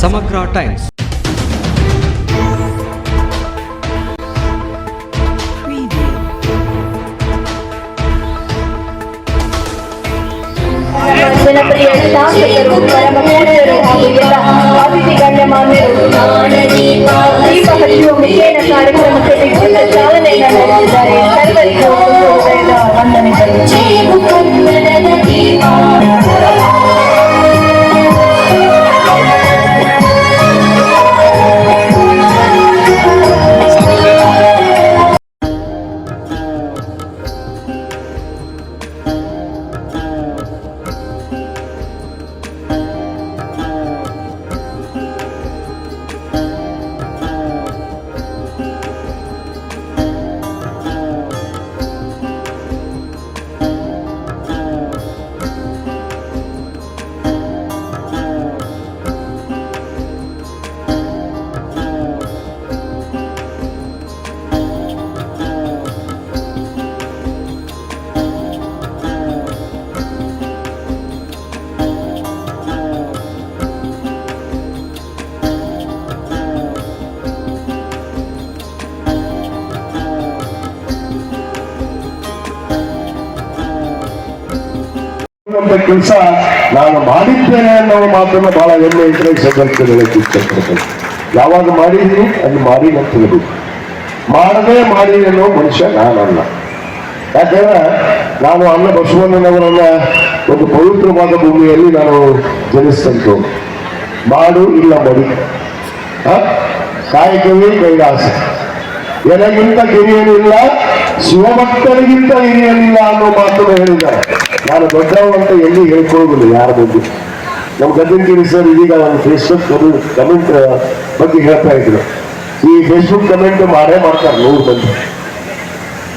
ಸಮಗ್ರ ಟೈಮ್ಸ್ ಜನಪ್ರಿಯ ಶಾಸಕರು ಪರಮ ಪೂಜ್ಯರು ಹಾಗೂ ಎಲ್ಲ ಅತಿಥಿ ಗಣ್ಯಮಾನ್ಯರು ದೀಪ ಹಚ್ಚುವ ವಿಶೇಷ ಕಾರ್ಯಕ್ರಮಕ್ಕೆ ಕೆಲಸ ನಾನು ಮಾಡಿದ್ದೇನೆ ಅನ್ನೋ ಮಾತನ್ನು ಬಹಳ ಹೆಮ್ಮೆ ಇದ್ರೆ ಇಷ್ಟಪಡ್ತೇನೆ ಯಾವಾಗ ಮಾಡಿದ್ರು ಅದು ಮಾಡಿ ಅಂತ ತಿಳಿದು ಮಾಡದೆ ಮಾಡಿ ಅನ್ನೋ ಮನುಷ್ಯ ನಾನಲ್ಲ. ಯಾಕಂದ್ರೆ ನಾನು ಅನ್ನ ಬಸವಣ್ಣನವರನ್ನ ಒಂದು ಪವಿತ್ರವಾದ ಭೂಮಿಯಲ್ಲಿ ನಾನು ಜನಿಸ್ತಂತು. ಮಾಡು ಇಲ್ಲ ಮಡಿ? ಕಾಯಕವೇ ಕೈಲಾಸ. ಎನಗಿಂತ ಗಿರಿಯನಿಲ್ಲ, ಶಿವಭಕ್ತರಿಗಿಂತ ಹಿರಿಯನಿಲ್ಲ ಅನ್ನೋ ಮಾತನ್ನು ಹೇಳಿದ್ದಾರೆ. ನಾನು ದೊಡ್ಡವ ಅಂತ ಎಲ್ಲಿ ಹೇಳ್ಕೊಳ್ಳೋದಿಲ್ಲ ಯಾರ ಬಗ್ಗೆ? ನಮ್ಮ ಗದ್ದನಗಿರಿ ಸರ್ ಇದೀಗ ನಾನು ಫೇಸ್ಬುಕ್ ಕಮೆಂಟ್ ಬಗ್ಗೆ ಹೇಳ್ತಾ ಇದ್ರು. ಈ ಫೇಸ್ಬುಕ್ ಕಮೆಂಟ್ ಮಾಡೇ ಮಾಡ್ತಾರೆ ನೂರು ಮಂದಿ.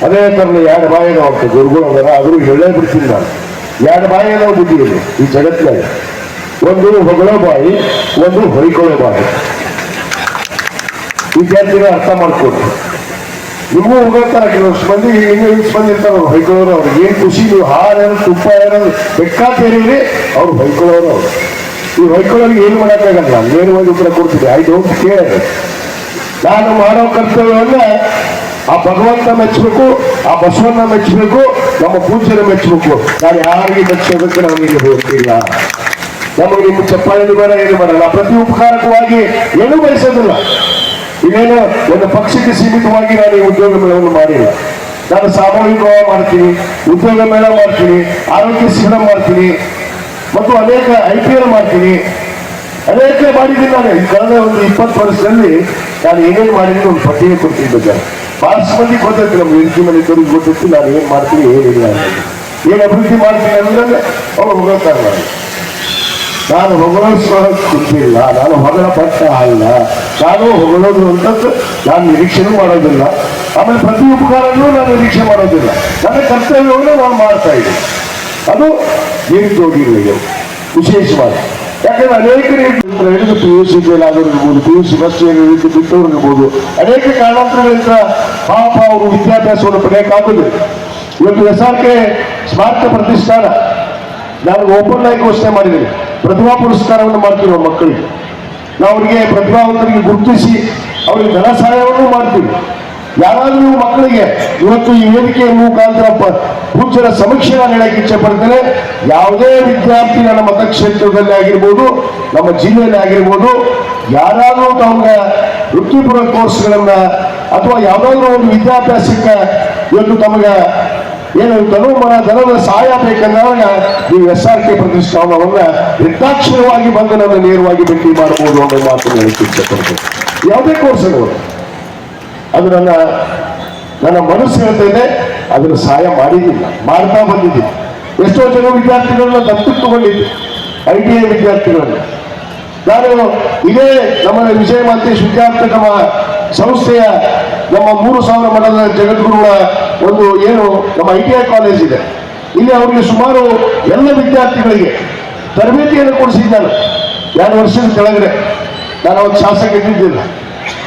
ಅದೇ ಥರ ಎರಡು ಬಾಯಿನೋ ಅಂತ ಗುರುಗಳು ಅದರ, ಆದರೂ ಹೇಳೇ ಬಿಡ್ತೀನಿ ನಾನು. ಎರಡು ಬಾಯಿ ನಾವು ಇದೆ ಈ ಜಗತ್ತಿನಲ್ಲಿ. ಒಂದು ಹೊಗಳೋ ಬಾಯಿ, ಒಂದು ಹೊಯ್ಕೊಳ್ಳೋ ಬಾಯಿ. ವಿದ್ಯಾರ್ಥಿಗಳು ಅರ್ಥ ಮಾಡ್ಕೊಡ್ರಿ ನಿಮಗೂ ಹೋಗ್ತಾರೆ ಕೆಲವಷ್ಟು ಮಂದಿ ಇನ್ನೂ ಇಷ್ಟು ಮಂದಿ ಅವ್ರಿಗೆ ಏನು ಖುಷಿ, ನೀವು ಹಾಲು ಏನೋ ತುಪ್ಪ ಏನೋ ಬೇಕಾತೇರಿರಿ ಅವ್ರು ಅವರು ಅವ್ರು. ಈ ಹೊಯ್ಕೊಳ್ಳೋರಿಗೆ ಏನು ಮಾಡೋಕ್ಕಾಗಲ್ಲ ನೇರವಾಗಿ ಉತ್ತರ ಕೊಡ್ತೀವಿ ಐ ಡೋಂಟ್ ನಾನು ಮಾಡೋ ಕರ್ತವ್ಯವನ್ನ ಆ ಭಗವಂತ ಮೆಚ್ಚಬೇಕು ಆ ಬಸವಣ್ಣ ಮೆಚ್ಚಬೇಕು ನಮ್ಮ ಪೂಜ್ಯರ ಮೆಚ್ಚಬೇಕು ನಾನು ಯಾರಿಗೆ ಮೆಚ್ಚೋದಕ್ಕೆ ಇಲ್ಲಿ ಹೋಗ್ತಿಲ್ಲ ನಮಗೆ ನಿಮ್ಮ ಚಪ್ಪಾಳೆ ಬೇಡ ಏನು ಮಾಡಲ್ಲ ಪ್ರತಿ ಉಪಕಾರಕವಾಗಿ ಏನೂ ಬಯಸೋದಿಲ್ಲ. ಇದೇನು ಒಂದು ಪಕ್ಷಕ್ಕೆ ಸೀಮಿತವಾಗಿ ನಾನು ಈ ಉದ್ಯೋಗ ಮೇಳವನ್ನು ಮಾಡಿಲ್ಲ. ನಾನು ಸಾಮೂಹಿಕವಾಗಿ ಮಾಡ್ತೀನಿ, ಉದ್ಯೋಗ ಮೇಳ ಮಾಡ್ತೀನಿ, ಆರೋಗ್ಯ ಶಿಬಿರ ಮಾಡ್ತೀನಿ, ಮತ್ತು ಅನೇಕ ಐ ಪಿ ಎಲ್ ಮಾಡ್ತೀನಿ. ಅನೇಕ ಮಾಡಿದ್ದೀನಿ ನಾನು. ಕಳೆದ ಒಂದು ಇಪ್ಪತ್ತು ವರ್ಷದಲ್ಲಿ ನಾನು ಏನೇನು ಮಾಡಿದ್ದೀನಿ ಒಂದು ಪಟ್ಟಿಗೆ ಬಗ್ಗೆ. ಬಹಳಷ್ಟು ಮಂದಿ ಗೊತ್ತೈತಿ ನಮ್ಮ ಹೆಚ್ಚಿನ ಮನೆ ಗೊತ್ತಿತ್ತು ಗೊತ್ತೈತಿ ನಾನು ಏನು ಮಾಡ್ತೀನಿ, ಏನಿಲ್ಲ ಏನು ಅಭಿವೃದ್ಧಿ ಮಾಡ್ತೀನಿ ಅಂದ್ರೆ ಅವ್ರು ಹೋಗೋತಾರೆ ನಾನು ನಾನು ಹೊಗಳೋ ಕುಂತಿಲ್ಲ ನಾನು ಹೊಗಳ ಪಟ್ಟ ಅಲ್ಲ. ನಾನು ಹೊಗಳೋದು ಅಂತದ್ದು ನಾನು ನಿರೀಕ್ಷೆನೂ ಮಾಡೋದಿಲ್ಲ. ಆಮೇಲೆ ಪ್ರತಿ ಉಪಕಾರನೂ ನಾನು ನಿರೀಕ್ಷೆ ಮಾಡೋದಿಲ್ಲ. ನನ್ನ ಕರ್ತವ್ಯವನ್ನು ನಾನು ಮಾಡ್ತಾ ಇದ್ದೀನಿ. ಅದು ನಿರುದ್ಯೋಗಿಗಳಿಗೆ ವಿಶೇಷವಾಗಿ. ಯಾಕಂದ್ರೆ ಅನೇಕ ಹಿಡಿದು ಪಿ ಯು ಸಿ ಇರ್ಬೋದು ಪಿ ಯು ಸಿ ಬಸ್ ರೀತಿ ಬಿಟ್ಟವ್ರು ಇರ್ಬೋದು ಅನೇಕ ಕಾರಣಾಂತರಗಳಿಂದ ಪಾಪ ಅವರು ವಿದ್ಯಾಭ್ಯಾಸವನ್ನು ಪಡೆಯಕ್ಕಾಗುದಿಲ್ಲ ಇವತ್ತು ಎಸ್ ಆರ್ ಕೆ ಸ್ಮಾರಕ ಪ್ರತಿಷ್ಠಾನ. ನಾನು ಓಪನ್ ಆಗಿ ಘೋಷಣೆ ಮಾಡಿದ್ದೀನಿ. ಪ್ರತಿಭಾ ಪುರಸ್ಕಾರವನ್ನು ಮಾಡ್ತೀವಿ ಮಕ್ಕಳಿಗೆ. ನಾವು ಅವರಿಗೆ ಪ್ರತಿಭಾವಂತರಿಗೆ ಗುರುತಿಸಿ ಅವರಿಗೆ ಧನ ಸಹಾಯವನ್ನು ಮಾಡ್ತೀವಿ. ಯಾರಾದರೂ ಮಕ್ಕಳಿಗೆ ಇವತ್ತು ಈ ವೇದಿಕೆಯ ಮುಖಾಂತರ ಪೂಜರ ಸಮೀಕ್ಷೆ ನಾನು ಹೇಳಕ್ಕೆ ಇಚ್ಛೆ ಪಡ್ತೇನೆ. ಯಾವುದೇ ವಿದ್ಯಾರ್ಥಿ ನನ್ನ ಮತಕ್ಷೇತ್ರದಲ್ಲಿ ಆಗಿರ್ಬೋದು, ನಮ್ಮ ಜಿಲ್ಲೆಯಲ್ಲಿ ಆಗಿರ್ಬೋದು, ಯಾರಾದರೂ ತಮ್ಮ ವೃತ್ತಿಪೂರ್ವ ಕೋರ್ಸ್ಗಳನ್ನ ಅಥವಾ ಯಾವುದಾದ್ರೂ ಒಂದು ವಿದ್ಯಾಭ್ಯಾಸಕ್ಕೆ ಇವತ್ತು ತಮಗೆ ಏನು ತನು ಮನ ಧನದ ಸಹಾಯ ಬೇಕಂದಾಗ ನೀವು ಎಸ್ ಆರ್ ಕೆ ಪ್ರತಿಷ್ಠಾನವನ್ನ ನಿರ್ದಾಕ್ಷಿಣ್ಯವಾಗಿ ಬಂದು ನನ್ನ ನೇರವಾಗಿ ಭೇಟಿ ಮಾಡಬಹುದು ಅನ್ನೋ ಮಾತು ಇಷ್ಟಪಡ್ತೇನೆ ಯಾವುದೇ ಕೋರ್ಸ್ ಇರ್ಬೋದು ಅದು ನನ್ನ ನನ್ನ ಮನಸ್ಸು ಹೇಳ್ತಾ ಇದೆ, ಅದನ್ನು ಸಹಾಯ ಮಾಡಿದ್ದಿಲ್ಲ. ಮಾಡ್ತಾ ಬಂದಿದ್ದೀನಿ ಎಷ್ಟೋ ಜನ ವಿದ್ಯಾರ್ಥಿಗಳನ್ನ ದತ್ತು ತಗೊಂಡಿದ್ದೆ. ಐ ಟಿ ಐ ವಿದ್ಯಾರ್ಥಿಗಳನ್ನ. ನಾನು ಇದೇ ನಮ್ಮ ವಿಜಯ ಮಾತೇಶ್ ವಿದ್ಯಾರ್ಥಿ ಸಂಸ್ಥೆಯ ನಮ್ಮ ಮೂರು ಸಾವಿರ ಮಠದ ಜಗದ್ಗುರುಗಳ ಒಂದು ಏನು ನಮ್ಮ ಐ ಟಿ ಐ ಕಾಲೇಜ್ ಇದೆ. ಇಲ್ಲಿ ಅವರಿಗೆ ಸುಮಾರು ಎಲ್ಲ ವಿದ್ಯಾರ್ಥಿಗಳಿಗೆ ತರಬೇತಿಯನ್ನು ಕೊಡಿಸಿದ್ದಾನೆ ಎರಡು ವರ್ಷದ ಕೆಳಗಡೆ. ನಾನು ಅವತ್ತು ಶಾಸಕ ಇದ್ದಿದ್ದಿಲ್ಲ.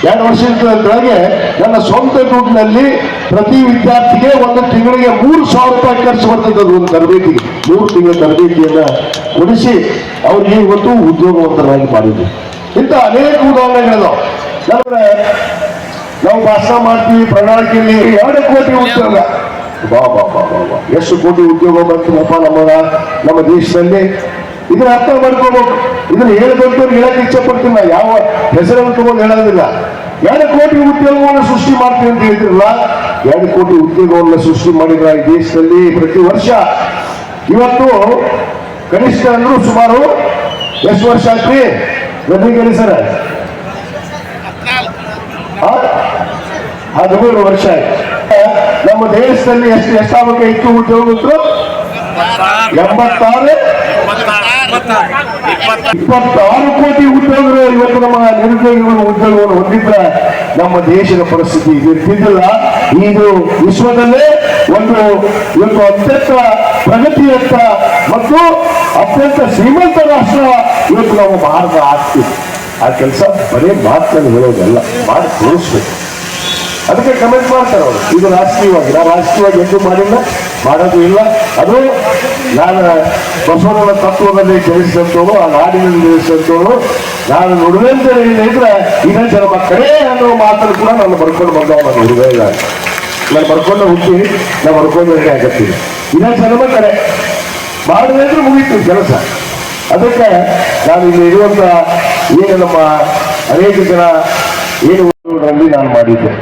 ಎರಡು ವರ್ಷದ ಕೆಳಗೆ ನನ್ನ ಸ್ವಂತ ದುಡ್ಡಿನಲ್ಲಿ ಪ್ರತಿ ವಿದ್ಯಾರ್ಥಿಗೆ ಒಂದು ತಿಂಗಳಿಗೆ ಮೂರು ಸಾವಿರ ರೂಪಾಯಿ ಖರ್ಚು ಬರ್ತದ್ದು ಒಂದು ತರಬೇತಿಗೆ. ಮೂರು ತಿಂಗಳ ತರಬೇತಿಯನ್ನು ಕೊಡಿಸಿ ಅವ್ರಿಗೆ ಇವತ್ತು ಉದ್ಯೋಗವಂತರಾಗಿ ಮಾಡಿದ್ವಿ ಇಂಥ ಅನೇಕ ಉದಾಹರಣೆಗಳಿದಾವೆ. ನಾವು ಭಾಷಣ ಮಾಡ್ತೀವಿ ಪ್ರಣಾಳಿಕೆಯಲ್ಲಿ ಎರಡು ಕೋಟಿ ಉದ್ಯೋಗ. ಬಾ ಬಾ ಬಾ ಬಾ ಬಾ. ಎಷ್ಟು ಕೋಟಿ ಉದ್ಯೋಗ ಬಂತಪ್ಪ ನಮ್ಮ ನಮ್ಮ ದೇಶದಲ್ಲಿ. ಇದನ್ನ ಅರ್ಥ ಮಾಡ್ಕೋಬೇಕು. ಇದನ್ನ ಹೇಳ್ಬೇಕು ಹೇಳಕ್ ಇಚ್ಛೆ ಪಡ್ತೀನಿ ಯಾವ ಹೆಸರನ್ನು ತಗೊಂಡು ಹೇಳೋದಿಲ್ಲ. ಎರಡು ಕೋಟಿ ಉದ್ಯೋಗವನ್ನು ಸೃಷ್ಟಿ ಮಾಡ್ತೀವಿ ಅಂತ ಹೇಳಿದ್ರಲ್ಲ ಎರಡು ಕೋಟಿ ಉದ್ಯೋಗವನ್ನು ಸೃಷ್ಟಿ ಮಾಡಿದ್ರ ಈ ದೇಶದಲ್ಲಿ ಪ್ರತಿ ವರ್ಷ ಇವತ್ತು ಕನಿಷ್ಠ ಅಂದ್ರೂ ಸುಮಾರು ಎಷ್ಟು ವರ್ಷ ಆಗ್ತಿ ರವಿ ಸರ್. ಹದಿಮೂರು ವರ್ಷ ಆಯ್ತು. ನಮ್ಮ ದೇಶದಲ್ಲಿ ಎಷ್ಟು ಎಷ್ಟಾಗಬೇಕಾಗಿತ್ತು ಉದ್ಯೋಗಗಳು ಎಂಬತ್ತಾರು? ಇಪ್ಪತ್ತಾರು ಕೋಟಿ ಉದ್ಯೋಗಗಳು ಇವತ್ತು ನಮ್ಮ ನಿರುದ್ಯೋಗಿಗಳು ಉದ್ಯೋಗವನ್ನು ಹೊಂದಿದ್ರೆ ನಮ್ಮ ದೇಶದ ಪರಿಸ್ಥಿತಿ ಇರ್ತಿದ್ದಿಲ್ಲ. ಇದು ವಿಶ್ವದಲ್ಲೇ ಒಂದು, ಇವತ್ತು ಅತ್ಯಂತ ಪ್ರಗತಿಯತ್ತ ಮತ್ತು ಅತ್ಯಂತ ಶ್ರೀಮಂತ ರಾಷ್ಟ್ರ ಇವತ್ತು ನಾವು ಭಾರತ ಆಗ್ತೀವಿ ಆ ಕೆಲಸ ಬರೀ ಮಾತನ್ನು ಹೇಳೋದಲ್ಲ, ಮಾಡಿ ತೋರಿಸ್ಬೇಕು. ಅದಕ್ಕೆ ಕಮೆಂಟ್ ಮಾಡ್ತಾರೆ ಅವರು. ಇದು ರಾಜಕೀಯವಾಗಿ ನಾನು ರಾಜಕೀಯವಾಗಿ ಎಂದೂ ಮಾಡಿಲ್ಲ, ಮಾಡೋದು ಇಲ್ಲ. ಅದು ನಾನು ಬಸವನ ತತ್ವದಲ್ಲಿ ಜನಿಸಿದಂಥವನು ಆ ನಾಡಿನಲ್ಲಿ ಜನಿಸಿದಂಥವನು ನಾನು ನುಡಿದಂತೆ ಇದ್ರೆ ಇದೇ ಜನ ಮಕ್ಕಳೇ ಅನ್ನೋ ಮಾತನ್ನು ಕೂಡ ನಾನು ಬರ್ಕೊಂಡು ಬಂದ ನಾನು ಹುಡುಗ ನಾನು ಬರ್ಕೊಂಡು ಹುಟ್ಟಿ, ನಾನು ಬರ್ಕೊಂಡು ಆಗತ್ತೀನಿ ಇದೇ ಜನ್ಮ ಕಡೆ ಮಾಡಿದ್ರೆ ಮುಗೀತು ಕೆಲಸ. ಅದಕ್ಕೆ ನಾನು ಇಲ್ಲಿ ಇರುವಂತ ಏನು ನಮ್ಮ ಅನೇಕ ಜನ, ಏನು ನಾನು ಮಾಡಿದ್ದೆ.